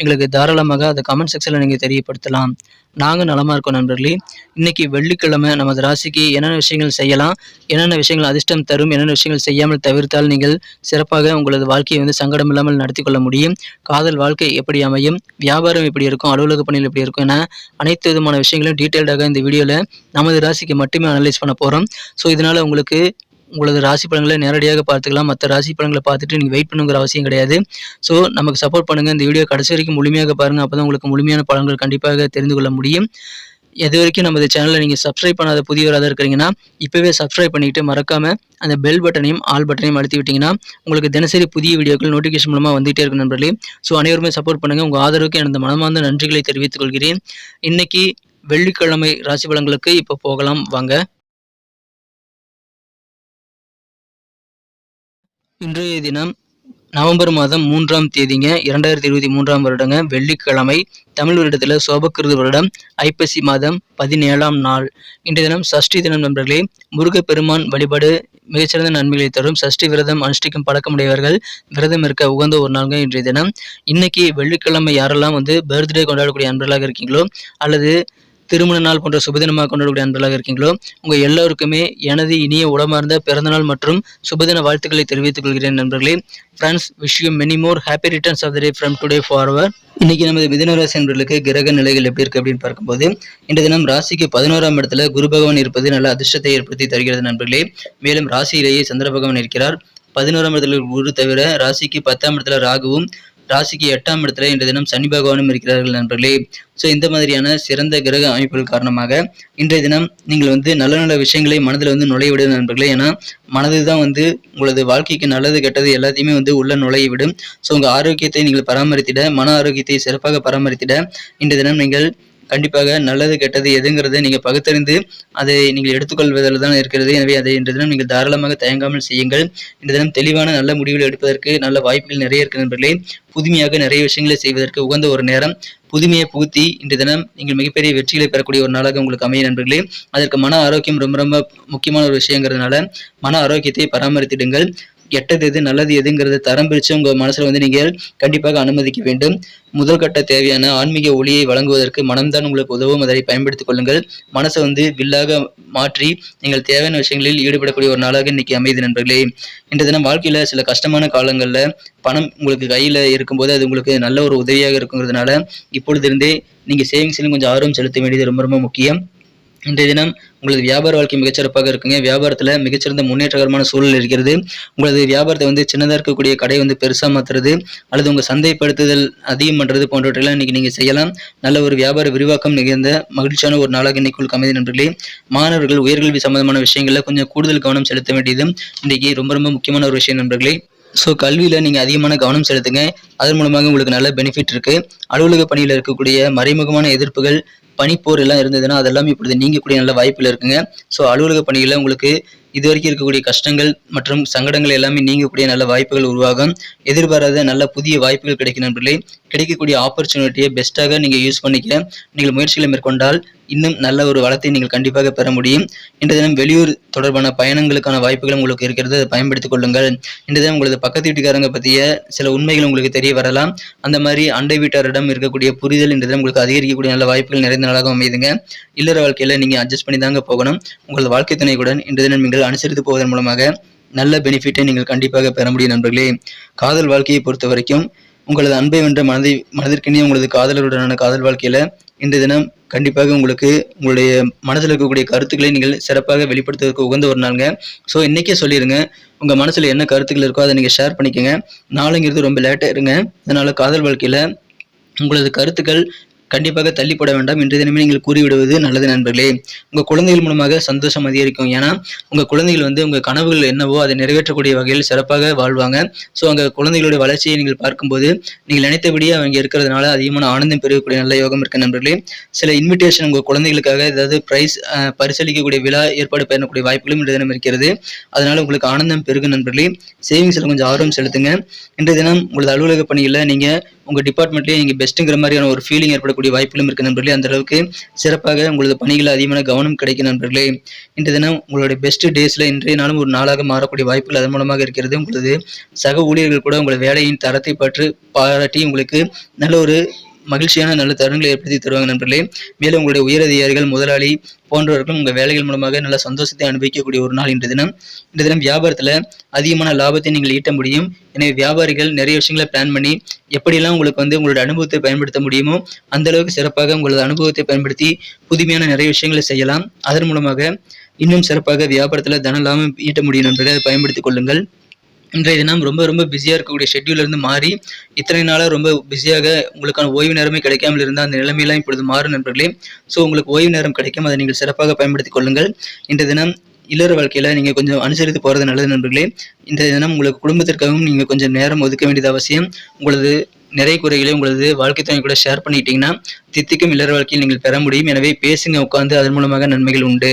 எங்களுக்கு தாராளமாக அதை கமெண்ட் செக்ஷனில் நீங்கள் தெரியப்படுத்தலாம். நாங்கள் நலமாக இருக்கோம் நண்பர்களே. இன்றைக்கி வெள்ளிக்கிழமை நமது ராசிக்கு என்னென்ன விஷயங்கள் செய்யலாம் என்னென்ன விஷயங்கள் அதிர்ஷ்டம் தரும் என்னென்ன விஷயங்கள் செய்யாமல் தவிர்த்தால் நீங்கள் சிறப்பாக உங்களது வாழ்க்கையை வந்து சங்கடம் இல்லாமல் நடத்தி கொள்ள முடியும். காதல் வாழ்க்கை எப்படி அமையும் வியாபாரம் எப்படி இருக்கும் அலுவலக பணிகள் எப்படி இருக்கும் என அனைத்து விதமான விஷயங்களையும் டீட்டெயில்டாக இந்த வீடியோவில் நமது ராசிக்கு மட்டுமே அனலைஸ் பண்ண போகிறோம் ஸோ இதனால் உங்களுக்கு உங்களது ராசி பலன்களை நேரடியாக பார்த்துக்கலாம். மற்ற ராசி பலன்களை பார்த்துட்டு நீங்கள் வெயிட் பண்ணுங்கிற அவசியம் கிடையாது. ஸோ நமக்கு சப்போர்ட் பண்ணுங்கள் இந்த வீடியோ கடைசி வரைக்கும் முழுமையாக பாருங்கள் அப்போ தான் உங்களுக்கு முழுமையான பலன்கள் கண்டிப்பாக தெரிந்து கொள்ள முடியும். எது வரைக்கும் நமது சேனலை நீங்கள் சப்ஸ்கிரைப் பண்ணாத புதியவராக இருக்கிறீங்கன்னா இப்போவே சப்ஸ்கிரைப் பண்ணிவிட்டு மறக்காமல் அந்த பெல் பட்டனையும் ஆல் பட்டனையும் அழுத்தி விட்டிங்கன்னா உங்களுக்கு தினசரி புதிய வீடியோக்கள் நோட்டிஃபிகேஷன் மூலமாக வந்துகிட்டே இருக்கும் நண்பர்களே. ஸோ அனைவருமே சப்போர்ட் பண்ணுங்கள் உங்கள் ஆதரவுக்கு எனது மனமார்ந்த நன்றிகளை தெரிவித்துக் கொள்கிறேன். இன்றைக்கி வெள்ளிக்கிழமை ராசி பலன்களுக்கு இப்போ போகலாம். வாங்க. இன்றைய தினம் நவம்பர் மாதம் மூன்றாம் தேதிங்க இரண்டாயிரத்தி இருபத்தி மூன்றாம் வருடங்க வெள்ளிக்கிழமை தமிழ் வருடத்தில் சோபக்கிருது வருடம் ஐப்பசி மாதம் பதினேழாம் நாள். இன்றைய தினம் சஷ்டி தினம் நண்பர்களே முருகப்பெருமான் வழிபாடு மிகச்சிறந்த நன்மைகளை தரும் சஷ்டி விரதம் அனுஷ்டிக்கும் பழக்கமுடையவர்கள் விரதம் இருக்க உகந்த ஒரு நாள்ங்க இன்றைய தினம். இன்னைக்கு வெள்ளிக்கிழமை யாரெல்லாம் வந்து பர்த்டே கொண்டாடக்கூடிய அன்பர்களாக இருக்கீங்களோ அல்லது திருமண நாள் போன்ற சுபதினமாக கொண்டாடக்கூடிய அன்பர்களாக இருக்கீங்களோ உங்கள் எல்லோருக்குமே எனது இனிய உடமார்ந்த பிறந்தநாள் மற்றும் சுபதின வாழ்த்துக்களை தெரிவித்துக் கொள்கிறேன் நண்பர்களே. Friends wish you many more happy returns of the day from today forward இன்னைக்கு நமது மிதனராசி ராசி கிரக நிலைகள் எப்படி இருக்கு அப்படின்னு பார்க்கும்போது இந்த தினம் ராசிக்கு பதினோராம் இடத்துல குரு பகவான் இருப்பது நல்ல அதிர்ஷ்டத்தை ஏற்படுத்தி தருகிறது நண்பர்களே. மேலும் ராசியிலேயே சந்திர பகவான் இருக்கிறார். பதினோராம் இடத்துல குரு தவிர ராசிக்கு பத்தாம் இடத்துல ராகுவும் ராசிக்கு எட்டாம் இடத்துல இன்றைய தினம் சனி பகவானும் இருக்கிறார்கள் நண்பர்களே. ஸோ இந்த மாதிரியான சிறந்த கிரக அமைப்புகள் காரணமாக இன்றைய தினம் நீங்கள் வந்து நல்ல நல்ல விஷயங்களை மனதில் வந்து நுழைய விடும் நண்பர்களே. ஏன்னா மனது தான் வந்து உங்களது வாழ்க்கைக்கு நல்லது கெட்டது எல்லாத்தையுமே வந்து உள்ள நுழைய விடும் ஸோ உங்கள் ஆரோக்கியத்தை நீங்கள் பராமரித்திட மன ஆரோக்கியத்தை சிறப்பாக பராமரித்திட இன்றைய தினம் நீங்கள் கண்டிப்பாக நல்லது கெட்டது எதுங்கிறத நீங்கள் பகுத்தறிந்து அதை நீங்கள் எடுத்துக்கொள்வதில் தான் இருக்கிறது. எனவே அதை இன்று தினம் நீங்கள் தாராளமாக தயங்காமல் செய்யுங்கள். இன்று தினம் தெளிவான நல்ல முடிவுகள் எடுப்பதற்கு நல்ல வாய்ப்புகள் நிறைய இருக்கு நண்பர்களே. புதுமையாக நிறைய விஷயங்களை செய்வதற்கு உகந்த ஒரு நேரம். புதுமையை புகுத்தி இன்று தினம் நீங்கள் மிகப்பெரிய வெற்றிகளை பெறக்கூடிய ஒரு நாளாக உங்களுக்கு அமைய நண்பர்களே. அதற்கு மன ஆரோக்கியம் ரொம்ப ரொம்ப முக்கியமான ஒரு விஷயங்கிறதுனால மன ஆரோக்கியத்தை பராமரித்திடுங்கள். கெட்டது எது நல்லது எதுங்கிறத தரம் பிரித்து உங்கள் மனசில் வந்து நீங்கள் கண்டிப்பாக அனுமதிக்க வேண்டும். முதல் கட்ட தேவையான ஆன்மீக ஒளியை வழங்குவதற்கு மனம்தான் உங்களுக்கு உதவும். அதை பயன்படுத்திக் கொள்ளுங்கள். மனசை வந்து வில்லாக மாற்றி நீங்கள் தேவையான விஷயங்களில் ஈடுபடக்கூடிய ஒரு நாளாக இன்னைக்கு அமைதி நண்பர்களே. இன்றைய தினம் வாழ்க்கையில் சில கஷ்டமான காலங்களில் பணம் உங்களுக்கு கையில் இருக்கும்போது அது உங்களுக்கு நல்ல ஒரு உதவியாக இருக்குங்கிறதுனால இப்பொழுதிருந்தே நீங்கள் சேவிங்ஸ்லையும் கொஞ்சம் ஆர்வம் செலுத்த வேண்டியது ரொம்ப ரொம்ப முக்கியம். இன்றைய தினம் உங்களது வியாபார வாழ்க்கை மிகச்சிறப்பாக இருக்குங்க. வியாபாரத்தில் மிகச்சிறந்த முன்னேற்றகரமான சூழல் இருக்கிறது. உங்களது வியாபாரத்தை வந்து சின்னதாக இருக்கக்கூடிய கடை வந்து பெருசாக மாற்றுறது அல்லது உங்கள் சந்தைப்படுத்துதல் அதிகம் பண்ணுறது போன்றவற்றெல்லாம் இன்றைக்கி நீங்கள் செய்யலாம். நல்ல ஒரு வியாபார விரிவாக்கம் நிகழ்ந்த மகிழ்ச்சியான ஒரு நாளாக இன்னைக்குள் கமைதி அமைதி நண்பர்களே. மாணவர்கள் உயர்கல்வி சம்பந்தமான விஷயங்களில் கொஞ்சம் கூடுதல் கவனம் செலுத்த வேண்டியது இன்றைக்கி ரொம்ப ரொம்ப முக்கியமான ஒரு விஷயம் நண்பர்களே. ஸோ கல்வியில் நீங்கள் அதிகமான கவனம் செலுத்துங்க. அதன் மூலமாக உங்களுக்கு நல்ல பெனிஃபிட் இருக்குது அலுவலக பணியில் இருக்கக்கூடிய மறைமுகமான எதிர்ப்புகள் பனிப்போர் எல்லாம் இருந்ததுன்னா அதெல்லாம் இப்பொழுது நீங்கக்கூடிய நல்ல வாய்ப்பில் இருக்குங்க. ஸோ அலுவலக பணிகளில் உங்களுக்கு இது வரைக்கும் இருக்கக்கூடிய கஷ்டங்கள் மற்றும் சங்கடங்கள் எல்லாமே நீங்கக்கூடிய நல்ல வாய்ப்புகள் உருவாகும். எதிர்பாராத நல்ல புதிய வாய்ப்புகள் கிடைக்கும் நண்பர்களே. கிடைக்கக்கூடிய ஆப்பர்ச்சுனிட்டியை பெஸ்ட்டாக நீங்கள் யூஸ் பண்ணிக்க நீங்கள் முயற்சிகளை மேற்கொண்டால் இன்னும் நல்ல ஒரு வளத்தை நீங்கள் கண்டிப்பாக பெற முடியும். இன்று தினம் வெளியூர் தொடர்பான பயணங்களுக்கான வாய்ப்புகள் உங்களுக்கு இருக்கிறது அதை பயன்படுத்திக் கொள்ளுங்கள். இன்று தினம் உங்களது பக்கத்து வீட்டுக்காரங்க பற்றிய சில உண்மைகள் உங்களுக்கு தெரிய வரலாம். அந்த மாதிரி அண்டை வீட்டாரிடம் இருக்கக்கூடிய புரிதல் இன்று தினம் உங்களுக்கு அதிகரிக்கக்கூடிய நல்ல வாய்ப்புகள் நிறைந்த நாளாக அமையுதுங்க. இல்லற வாழ்க்கையில் நீங்கள் அட்ஜஸ்ட் பண்ணி தாங்க போகணும். உங்களது வாழ்க்கை துணையுடன் இன்று தினம் நீங்கள் அனுசரித்து போவதன் மூலமாக நல்ல பெனிஃபிட்டை நீங்கள் கண்டிப்பாக பெற முடியும் நண்பர்களே. காதல் வாழ்க்கையை பொறுத்த வரைக்கும் உங்களது அன்பை வென்ற மனதை மனதிற்கினே உங்களது காதலருடனான காதல் வாழ்க்கையில் இன்றைய தினம் கண்டிப்பாக உங்களுக்கு உங்களுடைய மனசில் இருக்கக்கூடிய கருத்துக்களை நீங்கள் சிறப்பாக வெளிப்படுத்துவதற்கு உகந்த ஒரு நாளுங்க. ஸோ இன்றைக்கே சொல்லிடுங்க உங்கள் மனசில் என்ன கருத்துக்கள் இருக்கோ அதை நீங்கள் ஷேர் பண்ணிக்கோங்க. நாளைங்கிறது ரொம்ப லேட்டாக இருங்க. அதனால் காதல் வாழ்க்கையில் உங்களது கருத்துக்கள் கண்டிப்பாக தள்ளிப்பட வேண்டாம். இன்றைய தினமே நீங்கள் கூறிவிடுவது நல்லது நண்பர்களே. உங்கள் குழந்தைகள் மூலமாக சந்தோஷம் அதிகரிக்கும். ஏன்னா உங்கள் குழந்தைகள் வந்து உங்கள் கனவுகள் என்னவோ அதை நிறைவேற்றக்கூடிய வகையில் சிறப்பாக வாழ்வாங்க. ஸோ அங்கே குழந்தைகளுடைய வளர்ச்சியை நீங்கள் பார்க்கும்போது நீங்கள் நினைத்தபடியே அவங்க இருக்கிறதுனால அதிகமான ஆனந்தம் பெறக்கூடிய நல்ல யோகம் இருக்கு நண்பர்களே. சில இன்விடேஷன் உங்கள் குழந்தைகளுக்காக ஏதாவது ப்ரைஸ் பரிசளிக்கக்கூடிய விழா ஏற்பாடு பண்ணக்கூடிய வாய்ப்புகளும் இன்றைய தினம் இருக்கிறது. அதனால உங்களுக்கு ஆனந்தம் பெருகும் நண்பர்களே. சேவிங்ஸில் கொஞ்சம் ஆர்வம் செலுத்துங்க. இன்றைய தினம் உங்களது அலுவலக பணியில் நீங்கள் உங்கள் டிபார்ட்மெண்ட்லேயே நீங்கள் பெஸ்ட்டுங்கிற மாதிரியான ஒரு ஃபீலிங் ஏற்படக்கூடிய வரக்கூடிய வாய்ப்புகளும் இருக்கு நண்பர்களே. அந்த அளவுக்கு சிறப்பாக உங்களது பணிகளில் அதிகமான கவனம் கிடைக்கும் நண்பர்களே. இன்றைய தினம் உங்களுடைய பெஸ்ட் டேஸில் இன்றைய நாளும் ஒரு நாளாக மாறக்கூடிய வாய்ப்புகள் அதன் மூலமாக இருக்கிறது. உங்களது சக ஊழியர்கள் கூட உங்களது வேலையின் தரத்தை பற்றி பாராட்டி உங்களுக்கு நல்ல ஒரு மகிழ்ச்சியான நல்ல தருணங்களை ஏற்படுத்தி தருவாங்க நண்பர்களே. மேலும் உங்களுடைய உயரதிகாரிகள் முதலாளி போன்றவர்களும் உங்கள் வேலைகள் மூலமாக நல்ல சந்தோஷத்தை அனுபவிக்கக்கூடிய ஒரு நாள் இன்று தினம். இன்று தினம் வியாபாரத்தில் அதிகமான லாபத்தை நீங்கள் ஈட்ட முடியும். எனவே வியாபாரிகள் நிறைய விஷயங்களை பிளான் பண்ணி எப்படியெல்லாம் உங்களுக்கு வந்து உங்களோட அனுபவத்தை பயன்படுத்த முடியுமோ அந்த அளவுக்கு சிறப்பாக உங்களது அனுபவத்தை பயன்படுத்தி புதுமையான நிறைய விஷயங்களை செய்யலாம். அதன் மூலமாக இன்னும் சிறப்பாக வியாபாரத்தில் தன லாபம் ஈட்ட முடியும் என்பதை அதை பயன்படுத்திக் கொள்ளுங்கள். இன்றைய தினம் ரொம்ப ரொம்ப பிஸியாக இருக்கக்கூடிய schedule இருந்து மாறி இத்தனை நாளாக ரொம்ப பிஸியாக உங்களுக்கான ஓய்வு நேரமே கிடைக்காமல் இருந்தால் அந்த நிலைமையெல்லாம் இப்பொழுது மாறும் நண்பர்களே. ஸோ உங்களுக்கு ஓய்வு நேரம் கிடைக்கும் அதை நீங்கள் சிறப்பாக பயன்படுத்திக் கொள்ளுங்கள். இன்றைய தினம் இல்லற வாழ்க்கையில் நீங்கள் கொஞ்சம் அனுசரித்து போகிறது நல்லது நண்பர்களே. இந்த தினம் உங்களுக்கு குடும்பத்திற்காகவும் நீங்கள் கொஞ்சம் நேரம் ஒதுக்க வேண்டியது அவசியம். உங்களது நிறைய குறைகளை உங்களது வாழ்க்கை துணை கூட ஷேர் பண்ணிட்டீங்கன்னா தித்திக்கும் இல்லற வாழ்க்கையில் நீங்கள் பெற முடியும். எனவே பேசுங்க உட்காந்து அதன் மூலமாக நன்மைகள் உண்டு.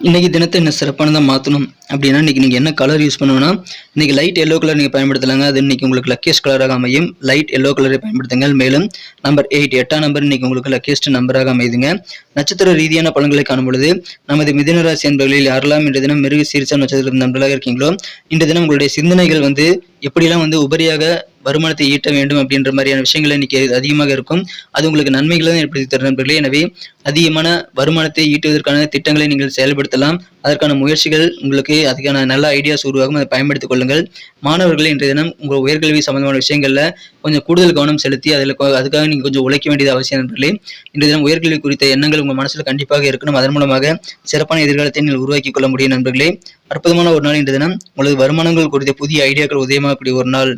இன்றைக்கி தினத்தை என்ன சிறப்பானதாக மாற்றணும் அப்படின்னா இன்றைக்கி நீங்கள் என்ன கலர் யூஸ் பண்ணுவோன்னா இன்னைக்கு லைட் எல்லோ கலர் நீங்கள் பயன்படுத்தலாங்க. அது இன்னைக்கு உங்களுக்கு லக்கியஸ்ட் கலராக அமையும். லைட் எல்லோ கலரை பயன்படுத்துங்கள். மேலும் நம்பர் எயிட் எட்டாம் நம்பர் இன்றைக்கி உங்களுக்கு லக்கியஸ்ட் நம்பராக அமையுதுங்க நட்சத்திர ரீதியான பலன்களை காணும் பொழுது நமது மிதனராசி என்பர்களில் யாரெல்லாம் இன்றைய தினம் மிருக சீர்சா நட்சத்திர நண்பர்களாக இருக்கீங்களோ இன்றைய தினம் உங்களுடைய சிந்தனைகள் வந்து எப்படிலாம் வந்து உபரியாக வருமானத்தை ஈட்ட வேண்டும் அப்படின்ற மாதிரியான விஷயங்கள் இன்னைக்கு அதிகமாக இருக்கும். அது உங்களுக்கு நன்மைகளை தான் ஏற்படுத்தி தரும் நண்பர்களே. எனவே அதிகமான வருமானத்தை ஈட்டுவதற்கான திட்டங்களை நீங்கள் செயல்படுத்தலாம். அதற்கான முயற்சிகள் உங்களுக்கு அதுக்கான நல்ல ஐடியாஸ் உருவாகும். அதை பயன்படுத்திக் கொள்ளுங்கள். மாணவர்கள் இன்றைய தினம் உங்கள் உயர்கல்வி சம்பந்தமான விஷயங்களில் கொஞ்சம் கூடுதல் கவனம் செலுத்தி அதில் அதுக்காக நீங்கள் கொஞ்சம் உழைக்க வேண்டியது அவசியம் நண்பர்களே. இன்றைய தினம் உயர்கல்வி குறித்த எண்ணங்கள் உங்கள் மனசில் கண்டிப்பாக இருக்கணும். அதன் மூலமாக சிறப்பான எதிர்காலத்தை நீங்கள் உருவாக்கி கொள்ள முடியும் நண்பர்களே. அற்புதமான ஒரு நாள் இன்றைய தினம். உங்களது வருமானங்கள் குறித்த புதிய ஐடியாக்கள் உதயமாகக்கூடிய ஒரு நாள்.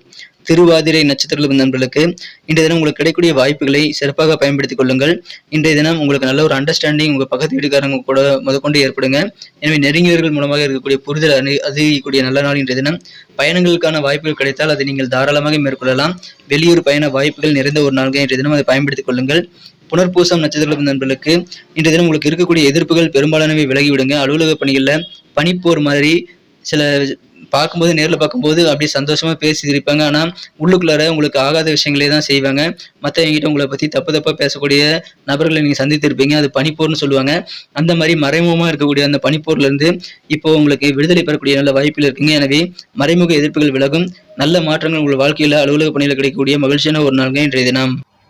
திருவாதிரை நட்சத்திரத்தில் நண்பர்களுக்கு இன்றைய தினம் உங்களுக்கு கிடைக்கக்கூடிய வாய்ப்புகளை சிறப்பாக பயன்படுத்திக் கொள்ளுங்கள். இன்றைய தினம் உங்களுக்கு நல்ல ஒரு அண்டர்ஸ்டாண்டிங் உங்கள் பக்கத்து வீட்டுக்காரங்க கூட முதற்கொண்டு ஏற்படுங்க. எனவே நெருங்கியவர்கள் மூலமாக இருக்கக்கூடிய புரிதல் அணி- அதிகரிக்கக்கூடிய நல்ல நாள் இன்றைய தினம். பயணங்களுக்கான வாய்ப்புகள் கிடைத்தால் அதை நீங்கள் தாராளமாக மேற்கொள்ளலாம். வெளியூர் பயண வாய்ப்புகள் நிறைந்த ஒரு நாள்கள் இன்றைய தினம் அதை பயன்படுத்திக் கொள்ளுங்கள். புனர்பூசம் நட்சத்திர நண்பர்களுக்கு இன்றைய தினம் உங்களுக்கு இருக்கக்கூடிய எதிர்ப்புகள் பெரும்பாலானவை விலகிவிடுங்க. அலுவலக பணிகளில் பனிப்போர் மாதிரி சில பார்க்கும்போது நேரில் பார்க்கும்போது அப்படியே சந்தோஷமாக பேசி இருப்பாங்க ஆனால் உள்ளுக்குள்ளார உங்களுக்கு ஆகாத விஷயங்களே தான் செய்வாங்க. மற்றவங்கிட்ட உங்களை பற்றி தப்பு தப்பாக பேசக்கூடிய நபர்களை நீங்கள் சந்தித்திருப்பீங்க அது பனிப்போர்னு சொல்லுவாங்க. அந்த மாதிரி மறைமுகமாக இருக்கக்கூடிய அந்த பனிப்போர்லேருந்து இப்போ உங்களுக்கு விடுதலை பெறக்கூடிய நல்ல வாய்ப்பில் இருக்குங்க. எனவே மறைமுக எதிர்ப்புகள் விலகும். நல்ல மாற்றங்கள் உங்கள் வாழ்க்கையில் அலுவலக பணியில் கிடைக்கக்கூடிய மகிழ்ச்சியான ஒரு நாள்ங்க இன்றைய தினம்.